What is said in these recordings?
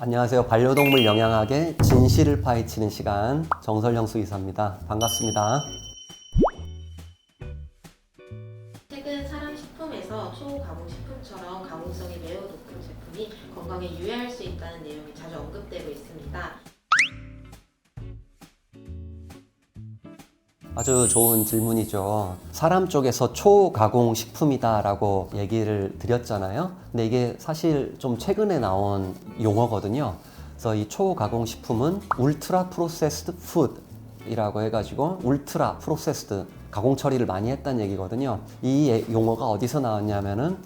안녕하세요. 반려동물 영양학의 진실을 파헤치는 시간 정설영 수의사입니다. 반갑습니다. 아주 좋은 질문이죠. 사람 쪽에서 초가공 식품이다라고 얘기를 드렸잖아요. 근데 이게 사실 좀 최근에 나온 용어거든요. 그래서 이 초가공 식품은 울트라 프로세스드 푸드이라고 해가지고 울트라 프로세스드 가공 처리를 많이 했다는 얘기거든요. 이 예- 용어가 어디서 나왔냐면은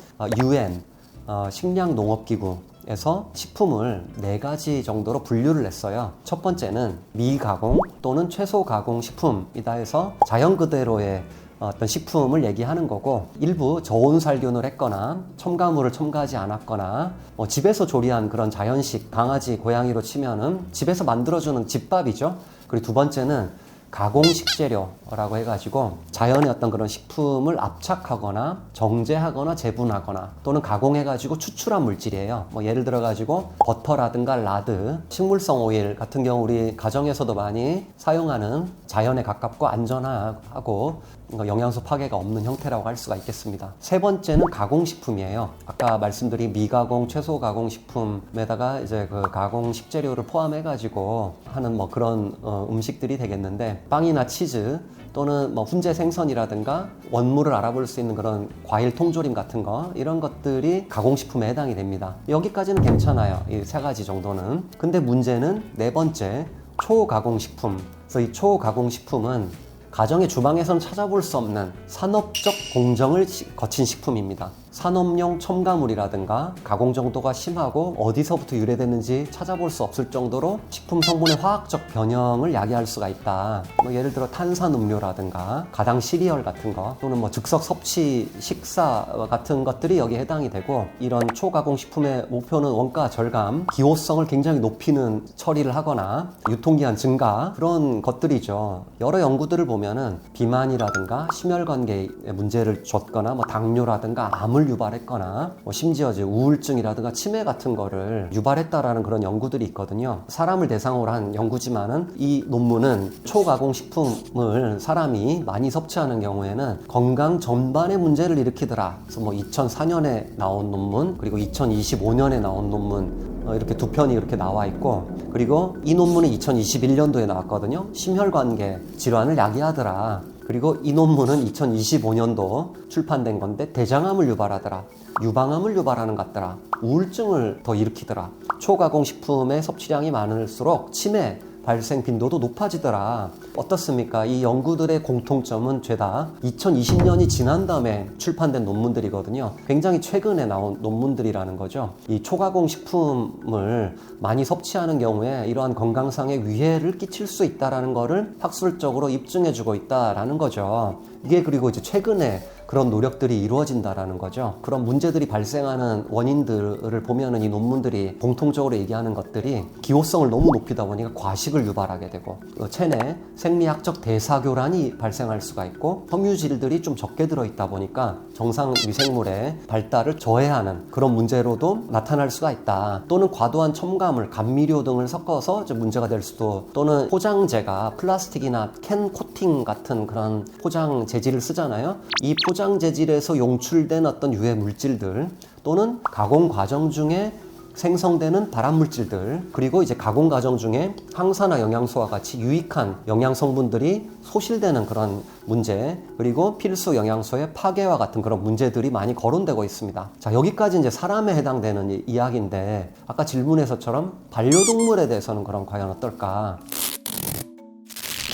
UN 어, 식량농업기구에서 식품을 네 가지 정도로 분류를 했어요. 첫 번째는 미가공 또는 최소가공 식품이다 해서 자연 그대로의 어떤 식품을 얘기하는 거고 일부 저온살균을 했거나 첨가물을 첨가하지 않았거나 뭐 집에서 조리한 그런 자연식 강아지 고양이로 치면은 집에서 만들어주는 집밥이죠. 그리고 두 번째는 가공 식재료라고 해가지고 자연의 어떤 그런 식품을 압착하거나 정제하거나 재분하거나 또는 가공해가지고 추출한 물질이에요. 뭐 예를 들어가지고 버터라든가 라드, 식물성 오일 같은 경우 우리 가정에서도 많이 사용하는 자연에 가깝고 안전하고 영양소 파괴가 없는 형태라고 할 수가 있겠습니다. 세 번째는 가공식품이에요. 아까 말씀드린 미가공, 최소 가공 식품에다가 이제 그 가공 식재료를 포함해가지고 하는 뭐 그런 어, 음식들이 되겠는데 빵이나 치즈 또는 뭐 훈제 생선이라든가 원물을 알아볼 수 있는 그런 과일 통조림 같은 거 이런 것들이 가공식품에 해당이 됩니다. 여기까지는 괜찮아요. 이 세 가지 정도는. 근데 문제는 네 번째 초가공식품. 그래서 이 초가공식품은 가정의 주방에선 찾아볼 수 없는 산업적 공정을 시- 거친 식품입니다. 산업용 첨가물이라든가 가공 정도가 심하고 어디서부터 유래됐는지 찾아볼 수 없을 정도로 식품 성분의 화학적 변형을 야기할 수가 있다. 뭐 예를 들어 탄산 음료라든가 가당 시리얼 같은 거 또는 뭐 즉석 섭취 식사 같은 것들이 여기에 해당이 되고 이런 초가공 식품의 목표는 원가 절감, 기호성을 굉장히 높이는 처리를 하거나 유통기한 증가 그런 것들이죠. 여러 연구들을 보면은 비만이라든가 심혈관계에 문제를 줬거나 뭐 당뇨라든가 암을 유발했거나 뭐 심지어 이제 우울증이라든가 치매 같은 거를 유발했다라는 그런 연구들이 있거든요. 사람을 대상으로 한 연구지만은 이 논문은 초가공 식품을 사람이 많이 섭취하는 경우에는 건강 전반의 문제를 일으키더라. 그래서 뭐 2004년에 나온 논문 그리고 2025년에 나온 논문 어, 이렇게 두 편이 이렇게 나와 있고 그리고 이 논문은 2021년도에 나왔거든요. 심혈관계 질환을 야기하더라. 그리고 이 논문은 2025년도 출판된 건데 대장암을 유발하더라. 유방암을 유발하는 것 같더라. 우울증을 더 일으키더라. 초가공 식품의 섭취량이 많을수록 치매 발생 빈도도 높아지더라. 어떻습니까? 이 연구들의 공통점은 죄다 2020년이 지난 다음에 출판된 논문들이거든요. 굉장히 최근에 나온 논문들이라는 거죠. 이 초가공 식품을 많이 섭취하는 경우에 이러한 건강상의 위해를 끼칠 수 있다라는 거를 학술적으로 입증해주고 있다라는 거죠. 이게 그리고 이제 최근에 그런 노력들이 이루어진다라는 거죠. 그런 문제들이 발생하는 원인들을 보면은 이 논문들이 공통적으로 얘기하는 것들이 기호성을 너무 높이다 보니까 과식을 유발하게 되고 어, 체내 생리학적 대사교란이 발생할 수가 있고 섬유질들이 좀 적게 들어있다 보니까 정상 미생물의 발달을 저해하는 그런 문제로도 나타날 수가 있다. 또는 과도한 첨가물, 감미료 등을 섞어서 문제가 될 수도 또는 포장재가 플라스틱이나 캔 코팅 같은 그런 포장 재질을 쓰잖아요. 이 포장 재질에서 용출된 어떤 유해 물질들 또는 가공 과정 중에 생성되는 발암 물질들 그리고 이제 가공 과정 중에 항산화 영양소와 같이 유익한 영양 성분들이 소실되는 그런 문제 그리고 필수 영양소의 파괴와 같은 그런 문제들이 많이 거론되고 있습니다. 자 여기까지 이제 사람에 해당되는 이- 이야기인데 아까 질문에서처럼 반려동물에 대해서는 그럼 과연 어떨까?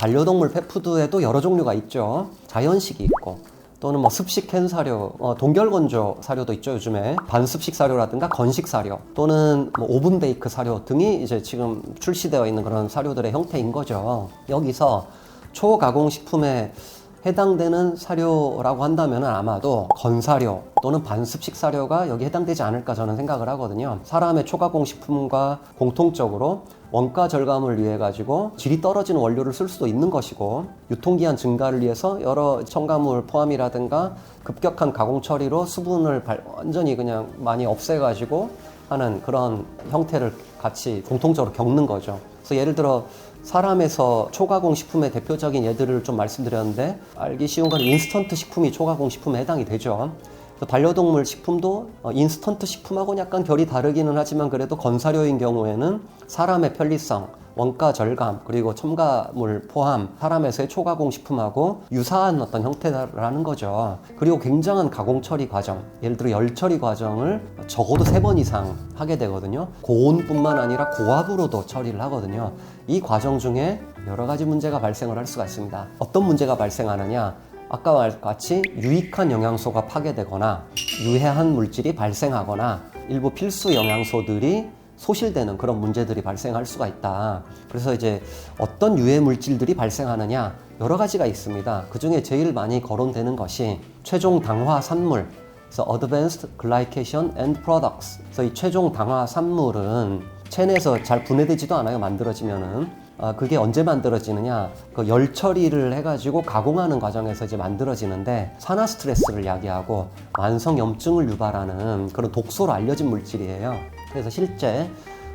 반려동물 펫푸드에도 여러 종류가 있죠. 자연식이 있고 또는 뭐 습식 캔 사료, 어, 동결 건조 사료도 있죠 요즘에 반습식 사료라든가 건식 사료 또는 뭐 오븐 베이크 사료 등이 이제 지금 출시되어 있는 그런 사료들의 형태인 거죠. 여기서 초가공 식품의 해당되는 사료라고 한다면 아마도 건사료 또는 반습식 사료가 여기 해당되지 않을까 저는 생각을 하거든요. 사람의 초가공 식품과 공통적으로 원가 절감을 위해 가지고 질이 떨어지는 원료를 쓸 수도 있는 것이고 유통기한 증가를 위해서 여러 첨가물 포함이라든가 급격한 가공 처리로 수분을 발- 완전히 그냥 많이 없애 가지고 하는 그런 형태를 같이 공통적으로 겪는 거죠. 그래서 예를 들어 사람에서 초가공 식품의 대표적인 예들을 좀 말씀드렸는데 알기 쉬운 건 인스턴트 식품이 초가공 식품에 해당이 되죠. 반려동물 식품도 어, 인스턴트 식품하고는 약간 결이 다르기는 하지만 그래도 건사료인 경우에는 사람의 편리성, 원가 절감, 그리고 첨가물 포함, 사람에서의 초가공 식품하고 유사한 어떤 형태라는 거죠. 그리고 굉장한 가공 처리 과정, 예를 들어 열 처리 과정을 적어도 세 번 이상 하게 되거든요. 고온뿐만 아니라 고압으로도 처리를 하거든요. 이 과정 중에 여러 가지 문제가 발생을 할 수가 있습니다. 어떤 문제가 발생하느냐? 아까 말같이 유익한 영양소가 파괴되거나 유해한 물질이 발생하거나 일부 필수 영양소들이 소실되는 그런 문제들이 발생할 수가 있다. 그래서 이제 어떤 유해 물질들이 발생하느냐 여러 가지가 있습니다. 그 중에 제일 많이 거론되는 것이 최종 당화 산물, 그래서 Advanced Glycation End Products. 그래서 이 최종 당화 산물은 체내에서 잘 분해되지도 않아요. 만들어지면은. 아, 그게 언제 만들어지느냐? 그 열 처리를 해가지고 가공하는 과정에서 이제 만들어지는데 산화 스트레스를 야기하고 만성 염증을 유발하는 그런 독소로 알려진 물질이에요. 그래서 실제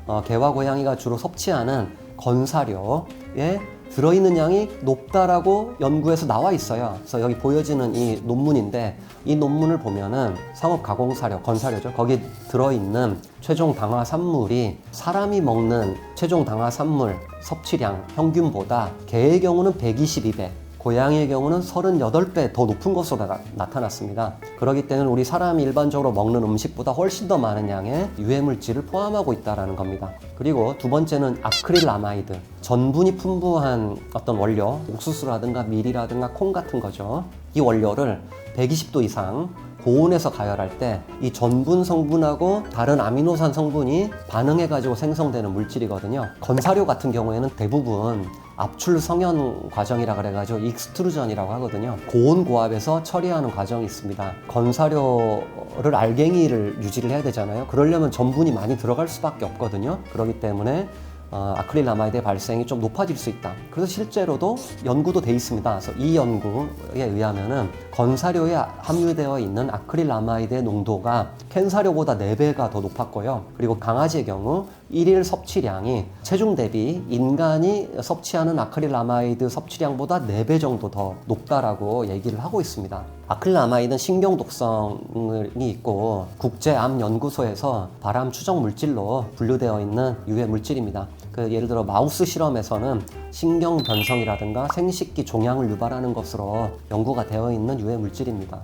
어, 개와 고양이가 주로 섭취하는 건사료에 들어있는 양이 높다라고 연구에서 나와 있어요. 그래서 여기 보여지는 이 논문인데 이 논문을 보면은 상업 가공 사료, 건사료죠. 거기 들어있는 최종 당화 산물이 사람이 먹는 최종 당화 산물 섭취량 평균보다 개의 경우는 122배, 고양이의 경우는 38배 더 높은 것으로 나, 나타났습니다. 그렇기 때문에 우리 사람이 일반적으로 먹는 음식보다 훨씬 더 많은 양의 유해물질을 포함하고 있다는 겁니다. 그리고 두 번째는 아크릴아마이드. 전분이 풍부한 어떤 원료, 옥수수라든가 밀이라든가 콩 같은 거죠. 이 원료를 120도 이상 고온에서 가열할 때 이 전분 성분하고 다른 아미노산 성분이 반응해가지고 생성되는 물질이거든요. 건사료 같은 경우에는 대부분 압출 성현 과정이라 그래가지고 익스트루전이라고 하거든요. 고온 고압에서 처리하는 과정이 있습니다. 건사료를 알갱이를 유지를 해야 되잖아요. 그러려면 전분이 많이 들어갈 수밖에 없거든요. 그렇기 때문에 어, 아크릴아마이드의 발생이 좀 높아질 수 있다. 그래서 실제로도 연구도 돼 있습니다. 그래서 이 연구에 의하면은 건사료에 함유되어 있는 아크릴아마이드의 농도가 캔사료보다 4배가 더 높았고요. 그리고 강아지의 경우 일일 섭취량이 체중 대비 인간이 섭취하는 아크릴아마이드 섭취량보다 4배 정도 더 높다라고 얘기를 하고 있습니다. 아크릴아마이드는 신경 독성이 있고 국제암연구소에서 발암 추정 물질로 분류되어 있는 유해 물질입니다. 그 예를 들어 마우스 실험에서는 신경 변성이라든가 생식기 종양을 유발하는 것으로 연구가 되어 있는 유해 물질입니다.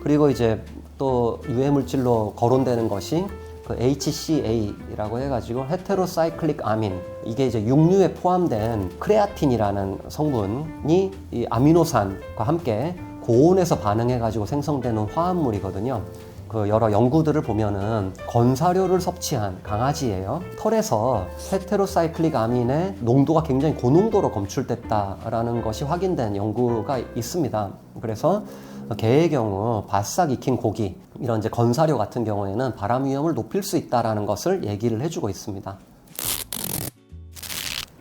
그리고 이제 또 유해 물질로 거론되는 것이 그 HCA라고 해가지고 헤테로사이클릭 아민 이게 이제 육류에 포함된 크레아틴이라는 성분이 이 아미노산과 함께 고온에서 반응해가지고 생성되는 화합물이거든요. 그 여러 연구들을 보면은 건사료를 섭취한 강아지예요. 털에서 헤테로사이클릭 아민의 농도가 굉장히 고농도로 검출됐다라는 것이 확인된 연구가 있습니다. 그래서 개의 경우 바싹 익힌 고기 이런 이제 건사료 같은 경우에는 발암 위험을 높일 수 있다라는 것을 얘기를 해주고 있습니다.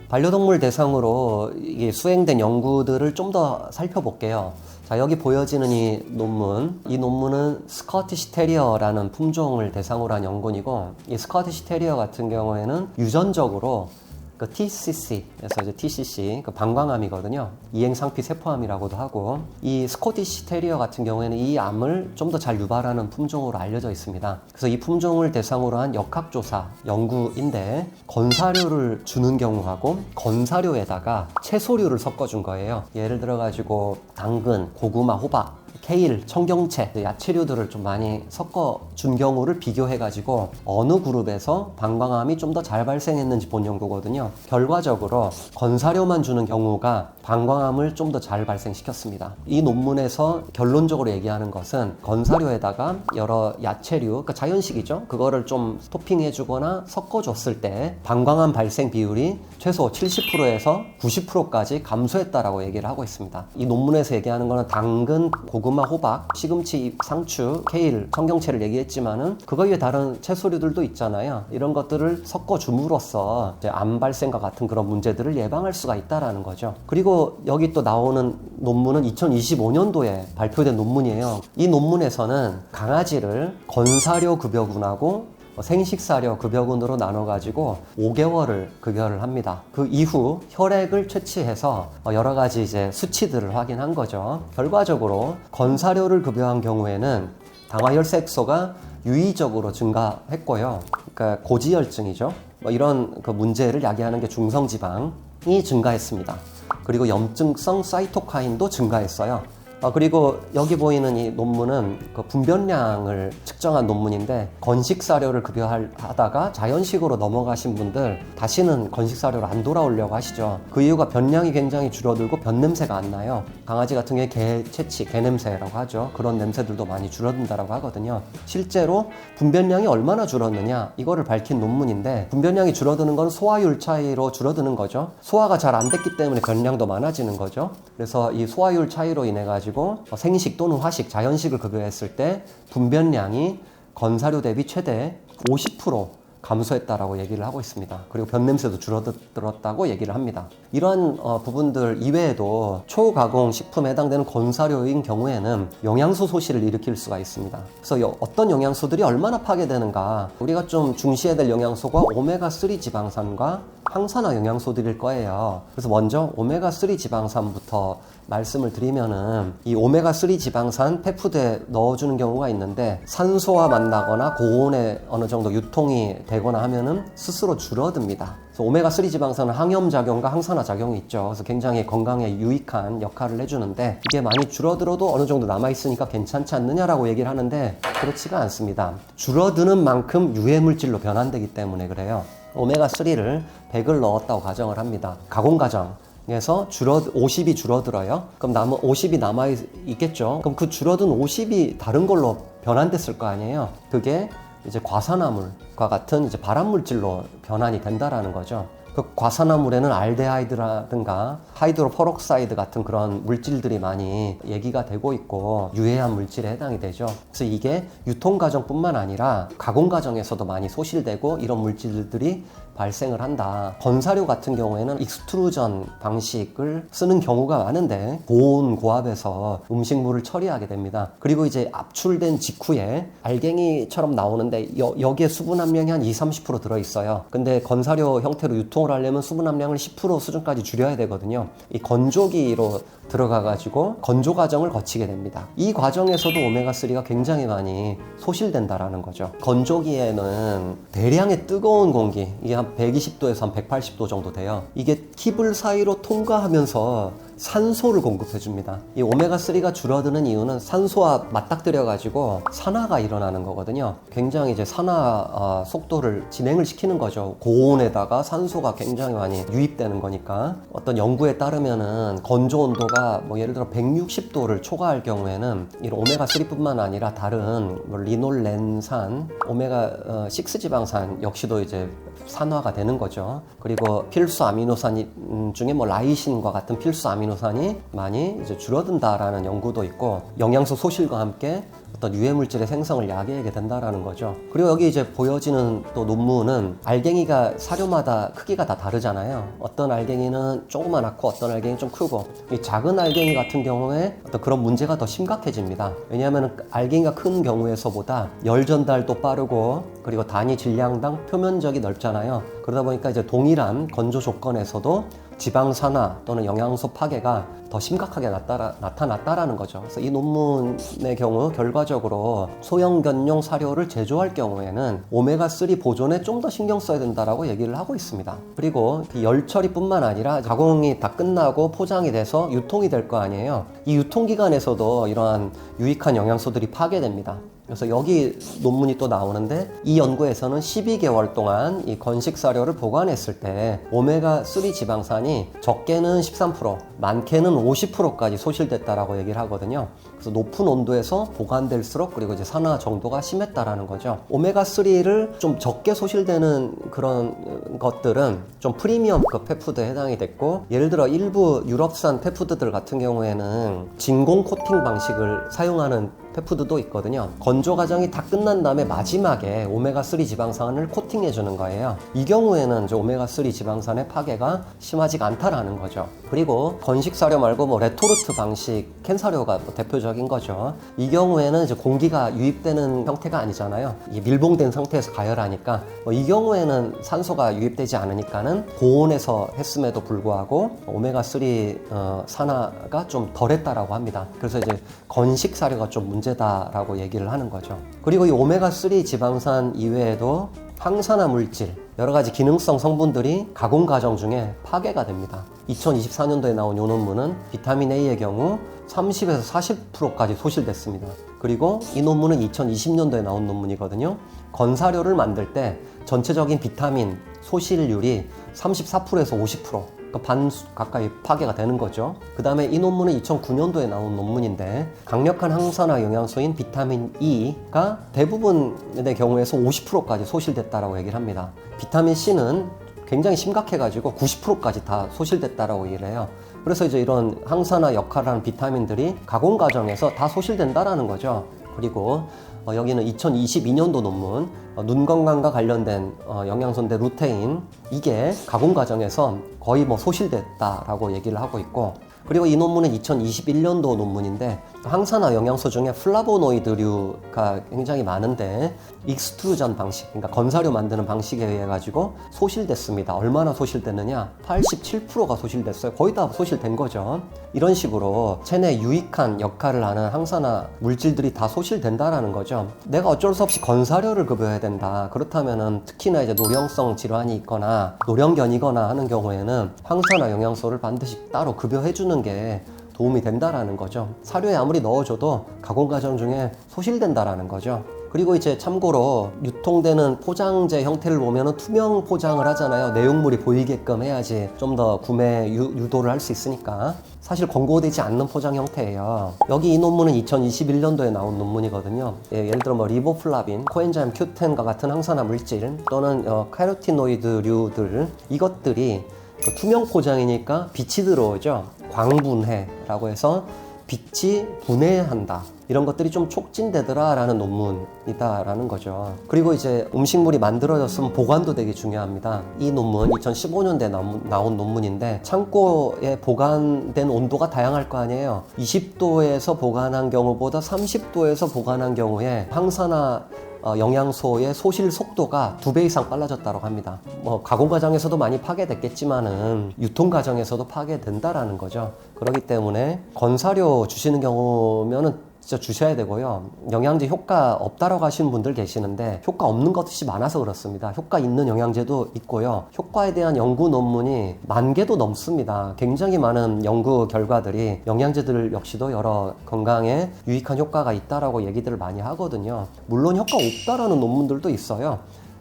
반려동물 대상으로 수행된 연구들을 좀 더 살펴볼게요. 자, 여기 보여지는 이 논문. 이 논문은 스커티시 테리어라는 품종을 대상으로 한 연구이고, 이 스커티시 테리어 같은 경우에는 유전적으로 그 TCC, 그래서 이제 TCC, 그 방광암이거든요. 이행상피 세포암이라고도 하고, 이 스코티시 테리어 같은 경우에는 이 암을 좀 더 잘 유발하는 품종으로 알려져 있습니다. 그래서 이 품종을 대상으로 한 역학조사 연구인데, 건사료를 주는 경우하고, 건사료에다가 채소류를 섞어준 거예요. 예를 들어가지고, 당근, 고구마, 호박, 케일, 청경채, 야채류들을 좀 많이 섞어 준 경우를 비교해 가지고 어느 그룹에서 방광암이 좀 더 잘 발생했는지 본 연구거든요. 결과적으로 건사료만 주는 경우가 방광암을 좀 더 잘 발생시켰습니다. 이 논문에서 결론적으로 얘기하는 것은 건사료에다가 여러 야채류, 그러니까 자연식이죠. 그거를 좀 토핑해 주거나 섞어 줬을 때 방광암 발생 비율이 최소 70%에서 90%까지 감소했다라고 얘기를 하고 있습니다. 이 논문에서 얘기하는 거는 당근, 고구마, 호박, 시금치, 상추, 케일, 청경채를 얘기했지만은 그거 위에 다른 채소류들도 있잖아요. 이런 것들을 섞어 줌으로써 암 발생과 같은 그런 문제들을 예방할 수가 있다라는 거죠. 그리고 여기 또 나오는 논문은 2025년도에 발표된 논문이에요. 이 논문에서는 강아지를 건사료 급여군하고 생식사료 급여군으로 나눠가지고 5개월을 급여를 합니다. 그 이후 혈액을 채취해서 여러 가지 이제 수치들을 확인한 거죠. 결과적으로 건사료를 급여한 경우에는 당화혈색소가 유의적으로 증가했고요. 그러니까 고지혈증이죠. 뭐 이런 그 문제를 야기하는 게 중성지방이 증가했습니다. 그리고 염증성 사이토카인도 증가했어요. 어, 그리고 여기 보이는 이 논문은 그 분변량을 측정한 논문인데 건식 사료를 급여하다가 자연식으로 넘어가신 분들 다시는 건식 사료로 안 돌아오려고 하시죠. 그 이유가 변량이 굉장히 줄어들고 변 냄새가 안 나요. 강아지 같은 경우에 개 채취, 개 냄새라고 하죠. 그런 냄새들도 많이 줄어든다라고 하거든요. 실제로 분변량이 얼마나 줄었느냐 이거를 밝힌 논문인데 분변량이 줄어드는 건 소화율 차이로 줄어드는 거죠. 소화가 잘 안 됐기 때문에 변량도 많아지는 거죠. 그래서 이 소화율 차이로 인해 가지고 생식 또는 화식, 자연식을 급여했을 때 분변량이 건사료 대비 최대 50% 감소했다라고 얘기를 하고 있습니다. 그리고 변 냄새도 줄어들었다고 얘기를 합니다. 이러한 어, 부분들 이외에도 초가공 식품에 해당되는 건사료인 경우에는 영양소 소실을 일으킬 수가 있습니다. 그래서 여- 어떤 영양소들이 얼마나 파괴되는가 우리가 좀 중시해야 될 영양소가 오메가3 지방산과 항산화 영양소들일 거예요. 그래서 먼저 오메가3 지방산부터 말씀을 드리면은 이 오메가3 지방산 펫푸드에 넣어주는 경우가 있는데 산소와 만나거나 고온에 어느 정도 유통이 되거나 하면은 스스로 줄어듭니다. 그래서 오메가3 지방산은 항염 작용과 항산화 작용이 있죠. 그래서 굉장히 건강에 유익한 역할을 해주는데 이게 많이 줄어들어도 어느 정도 남아있으니까 괜찮지 않느냐라고 얘기를 하는데 그렇지가 않습니다. 줄어드는 만큼 유해 물질로 변환되기 때문에 그래요. 오메가3를 100을 넣었다고 가정을 합니다. 가공 과정. 에서 줄어 50이 줄어들어요. 그럼 남은 50이 남아 있- 있겠죠. 그럼 그 줄어든 50이 다른 걸로 변환됐을 거 아니에요. 그게 이제 과산화물과 같은 이제 발암 물질로 변환이 된다라는 거죠. 그 과산화물에는 알데하이드라든가 하이드로퍼록사이드 같은 그런 물질들이 많이 얘기가 되고 있고 유해한 물질에 해당이 되죠. 그래서 이게 유통 과정뿐만 아니라 가공 과정에서도 많이 소실되고 이런 물질들이 발생을 한다. 건사료 같은 경우에는 익스트루전 방식을 쓰는 경우가 많은데 고온 고압에서 음식물을 처리하게 됩니다. 그리고 이제 압출된 직후에 알갱이처럼 나오는데 여, 여기에 수분 함량이 한 20, 30% 들어 있어요. 근데 건사료 형태로 유통 을 하려면 수분 함량을 10% 수준까지 줄여야 되거든요. 이 건조기로 들어가 가지고 건조 과정을 거치게 됩니다. 이 과정에서도 오메가3가 굉장히 많이 소실된다라는 거죠. 건조기에는 대량의 뜨거운 공기, 이게 한 120도에서 한 180도 정도 돼요. 이게 킵을 사이로 통과하면서 산소를 공급해 줍니다. 이 오메가3가 줄어드는 이유는 산소와 맞닥뜨려 가지고 산화가 일어나는 거거든요. 굉장히 이제 산화 어, 속도를 진행을 시키는 거죠. 고온에다가 산소가 굉장히 많이 유입되는 거니까 어떤 연구에 따르면은 건조 온도가 뭐 예를 들어 160도를 초과할 경우에는 이런 오메가3뿐만 아니라 다른 뭐 리놀렌산, 오메가 6 지방산 역시도 이제 산화가 되는 거죠. 그리고 필수 아미노산 음, 중에 뭐 라이신과 같은 필수 아미노산이 많이 줄어든다라는 연구도 있고 영양소 소실과 함께 어떤 유해 물질의 생성을 야기하게 된다라는 거죠. 그리고 여기 이제 보여지는 또 논문은 알갱이가 사료마다 크기가 다 다르잖아요. 어떤 알갱이는 조그만하고 어떤 알갱이 좀 크고 이 작은 알갱이 같은 경우에 어떤 그런 문제가 더 심각해집니다. 왜냐하면 알갱이가 큰 경우에서보다 열 전달도 빠르고 그리고 단위 질량당 표면적이 넓잖아요. 그러다 보니까 이제 동일한 건조 조건에서도 지방산화 또는 영양소 파괴가 더 심각하게 나타났다라는 거죠. 그래서 이 논문의 경우 결과적으로 소형 견용 사료를 제조할 경우에는 오메가3 보존에 좀 더 신경 써야 된다라고 얘기를 하고 있습니다. 그리고 그열 처리뿐만 아니라 가공이 다 끝나고 포장이 돼서 유통이 될 거 아니에요. 이 유통 기간에서도 이러한 유익한 영양소들이 파괴됩니다. 그래서 여기 논문이 또 나오는데 이 연구에서는 12개월 동안 이 건식 사료를 보관했을 때 오메가3 지방산이 적게는 13%, 많게는 50%까지 소실됐다라고 얘기를 하거든요. 그래서 높은 온도에서 보관될수록 그리고 이제 산화 정도가 심했다라는 거죠. 오메가3를 좀 적게 소실되는 그런 것들은 좀 프리미엄급 펫푸드에 해당이 됐고 예를 들어 일부 유럽산 펫푸드들 같은 경우에는 진공 코팅 방식을 사용하는 펫푸드도 있거든요. 건조 과정이 다 끝난 다음에 마지막에 오메가3 지방산을 코팅해 주는 거예요. 이 경우에는 이제 오메가3 지방산의 파괴가 심하지가 않다라는 거죠. 그리고 건식 사료 말고 뭐 레토르트 방식 캔 사료가 뭐 대표적인 거죠. 이 경우에는 이제 공기가 유입되는 형태가 아니잖아요. 이 밀봉된 상태에서 가열하니까 뭐 이 경우에는 산소가 유입되지 않으니까는 고온에서 했음에도 불구하고 오메가3 어, 산화가 좀 덜했다라고 합니다. 그래서 이제 건식 사료가 좀 문제 다라고 얘기를 하는 거죠. 그리고 이 오메가3 지방산 이외에도 항산화 물질, 여러 가지 기능성 성분들이 가공 과정 중에 파괴가 됩니다. 2024년도에 나온 이 논문은 비타민 A의 경우 30에서 40%까지 소실됐습니다. 그리고 이 논문은 2020년도에 나온 논문이거든요. 건사료를 만들 때 전체적인 비타민 소실률이 34%에서 50%, 그러니까 반 가까이 파괴가 되는 거죠. 그 다음에 이 논문은 2009년도에 나온 논문인데 강력한 항산화 영양소인 비타민 E가 대부분의 경우에서 50%까지 소실됐다라고 얘기를 합니다. 비타민 C는 굉장히 심각해가지고 90%까지 다 소실됐다라고 얘기를 해요. 그래서 이제 이런 항산화 역할을 하는 비타민들이 가공 과정에서 다 소실된다라는 거죠. 그리고 어, 여기는 2022년도 논문 어, 눈 건강과 관련된 어, 영양소인데 루테인. 이게 가공 과정에서 거의 뭐 소실됐다라고 얘기를 하고 있고 그리고 이 논문은 2021년도 논문인데 항산화 영양소 중에 플라보노이드류가 굉장히 많은데 익스트루전 방식, 그러니까 건사료 만드는 방식에 의해 가지고 소실됐습니다. 얼마나 소실됐느냐? 87%가 소실됐어요. 거의 다 소실된 거죠. 이런 식으로 체내 유익한 역할을 하는 항산화 물질들이 다 소실된다라는 거죠. 내가 어쩔 수 없이 건사료를 급여해야 된다. 그렇다면은 특히나 이제 노령성 질환이 있거나 노령견이거나 하는 경우에는 항산화 영양소를 반드시 따로 급여해 주는 게 도움이 된다라는 거죠. 사료에 아무리 넣어줘도 가공 과정 중에 소실된다라는 거죠. 그리고 이제 참고로 유통되는 포장재 형태를 보면 투명 포장을 하잖아요. 내용물이 보이게끔 해야지 좀 더 구매 유, 유도를 할 수 있으니까. 사실 권고되지 않는 포장 형태예요. 여기 이 논문은 2021년도에 나온 논문이거든요. 예, 를 들어 뭐 리보플라빈, 코엔자임 Q10과 같은 항산화 물질 또는 어, 카로티노이드류들 이것들이 그 투명 포장이니까 빛이 들어오죠. 광분해라고 해서 빛이 분해한다. 이런 것들이 좀 촉진되더라라는 논문이다라는 거죠. 그리고 이제 음식물이 만들어졌으면 보관도 되게 중요합니다. 이 논문 2015년대 나온 논문인데 창고에 보관된 온도가 다양할 거 아니에요. 20도에서 보관한 경우보다 30도에서 보관한 경우에 어, 영양소의 소실 속도가 두 배 이상 빨라졌다고 합니다. 뭐 가공 과정에서도 많이 파괴됐겠지만은 유통 과정에서도 파괴된다라는 거죠. 그렇기 때문에 건사료 주시는 경우면은 진짜 주셔야 되고요. 영양제 효과 없다라고 하시는 분들 계시는데 효과 없는 것이 많아서 그렇습니다. 효과 있는 영양제도 있고요. 효과에 대한 연구 논문이 만 개도 넘습니다. 굉장히 많은 연구 결과들이 영양제들 역시도 여러 건강에 유익한 효과가 있다라고 얘기들을 많이 하거든요. 물론 효과 없다라는 논문들도 있어요.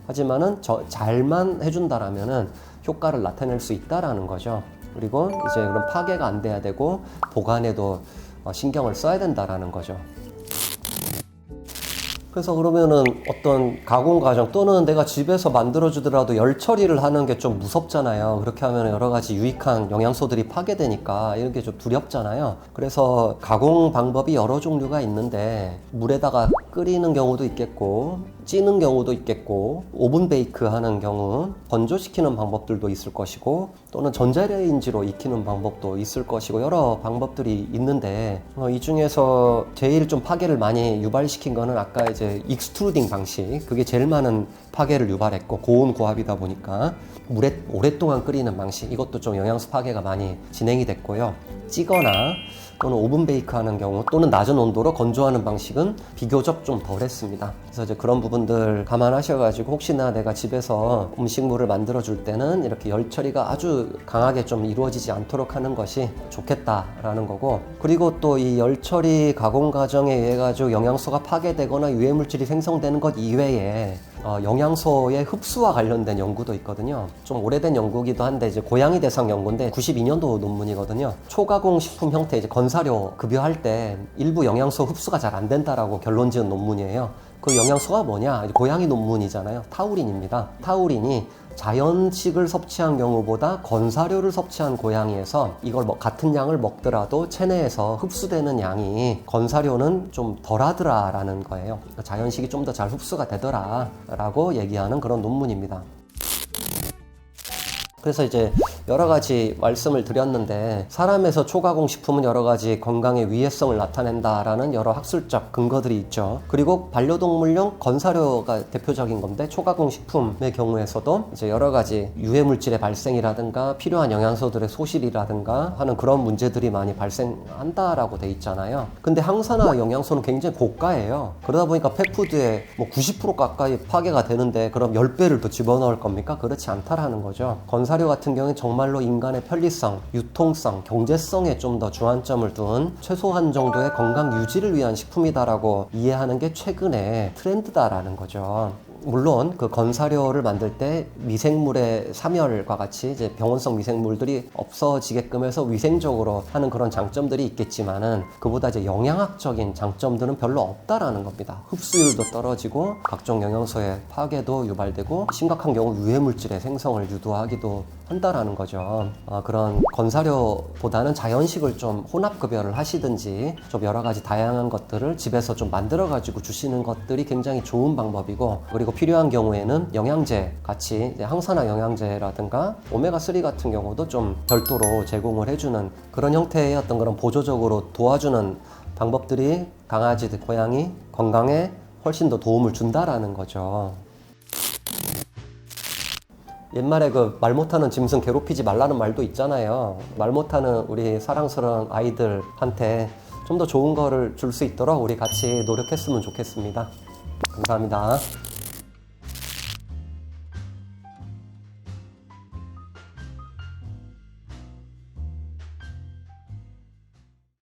하지만은 저 잘만 해준다라면은 효과를 나타낼 수 있다라는 거죠. 그리고 이제 그런 파괴가 안 돼야 되고 보관에도 어, 신경을 써야 된다라는 거죠. 그래서 그러면은 어떤 가공 과정 또는 내가 집에서 만들어 주더라도 열 처리를 하는 게 좀 무섭잖아요. 그렇게 하면 여러 가지 유익한 영양소들이 파괴되니까 이런 게 좀 두렵잖아요. 그래서 가공 방법이 여러 종류가 있는데 물에다가 끓이는 경우도 있겠고 찌는 경우도 있겠고 오븐 베이크 하는 경우 건조시키는 방법들도 있을 것이고 또는 전자레인지로 익히는 방법도 있을 것이고 여러 방법들이 있는데 어, 이 중에서 제일 좀 파괴를 많이 유발시킨 거는 아까 이제 익스트루딩 방식. 그게 제일 많은 파괴를 유발했고 고온 고압이다 보니까 물에 오랫동안 끓이는 방식. 이것도 좀 영양소 파괴가 많이 진행이 됐고요. 찌거나 또는 오븐 베이크 하는 경우 또는 낮은 온도로 건조하는 방식은 비교적 좀 덜했습니다. 그래서 이제 그런 부분들 감안하셔가지고 혹시나 내가 집에서 음식물을 만들어 줄 때는 이렇게 열 처리가 아주 강하게 좀 이루어지지 않도록 하는 것이 좋겠다라는 거고 그리고 또 이 열 처리 가공 과정에 의해 가지고 영양소가 파괴되거나 유해 물질이 생성되는 것 이외에 어, 영양소의 흡수와 관련된 연구도 있거든요. 좀 오래된 연구기도 한데 이제 고양이 대상 연구인데 92년도 논문이거든요. 초가공 식품 형태 이제 건사료 급여할 때 일부 영양소 흡수가 잘 안 된다라고 결론 지은 논문이에요. 그 영양소가 뭐냐? 고양이 논문이잖아요. 타우린입니다. 타우린이 자연식을 섭취한 경우보다 건사료를 섭취한 고양이에서 이걸 뭐 같은 양을 먹더라도 체내에서 흡수되는 양이 건사료는 좀 덜하더라라는 거예요. 그러니까 자연식이 좀 더 잘 흡수가 되더라라고 얘기하는 그런 논문입니다. 그래서 이제 여러 가지 말씀을 드렸는데 사람에서 초가공 식품은 여러 가지 건강의 위해성을 나타낸다라는 여러 학술적 근거들이 있죠. 그리고 반려동물용 건사료가 대표적인 건데 초가공 식품의 경우에서도 이제 여러 가지 유해 물질의 발생이라든가 필요한 영양소들의 소실이라든가 하는 그런 문제들이 많이 발생한다라고 돼 있잖아요. 근데 항산화 영양소는 굉장히 고가예요. 그러다 보니까 펫푸드에 뭐 90% 가까이 파괴가 되는데 그럼 10배를 더 집어넣을 겁니까? 그렇지 않다라는 거죠. 건사 료 같은 경우는 정말로 인간의 편리성, 유통성, 경제성에 좀 더 주안점을 둔 최소한 정도의 건강 유지를 위한 식품이다라고 이해하는 게 최근에 트렌드다라는 거죠. 물론 그 건사료를 만들 때 미생물의 사멸과 같이 이제 병원성 미생물들이 없어지게끔 해서 위생적으로 하는 그런 장점들이 있겠지만은 그보다 이제 영양학적인 장점들은 별로 없다라는 겁니다. 흡수율도 떨어지고 각종 영양소의 파괴도 유발되고 심각한 경우 유해 물질의 생성을 유도하기도 한다라는 거죠. 어, 그런 건사료보다는 자연식을 좀 혼합 급여를 하시든지 좀 여러 가지 다양한 것들을 집에서 좀 만들어 가지고 주시는 것들이 굉장히 좋은 방법이고 그리고 필요한 경우에는 영양제 같이 항산화 영양제라든가 오메가 3 같은 경우도 좀 별도로 제공을 해주는 그런 형태의 어떤 그런 보조적으로 도와주는 방법들이 강아지, 고양이 건강에 훨씬 더 도움을 준다라는 거죠. 옛말에 그 말 못하는 짐승 괴롭히지 말라는 말도 있잖아요. 말 못하는 우리 사랑스러운 아이들한테 좀 더 좋은 거를 줄 수 있도록 우리 같이 노력했으면 좋겠습니다. 감사합니다.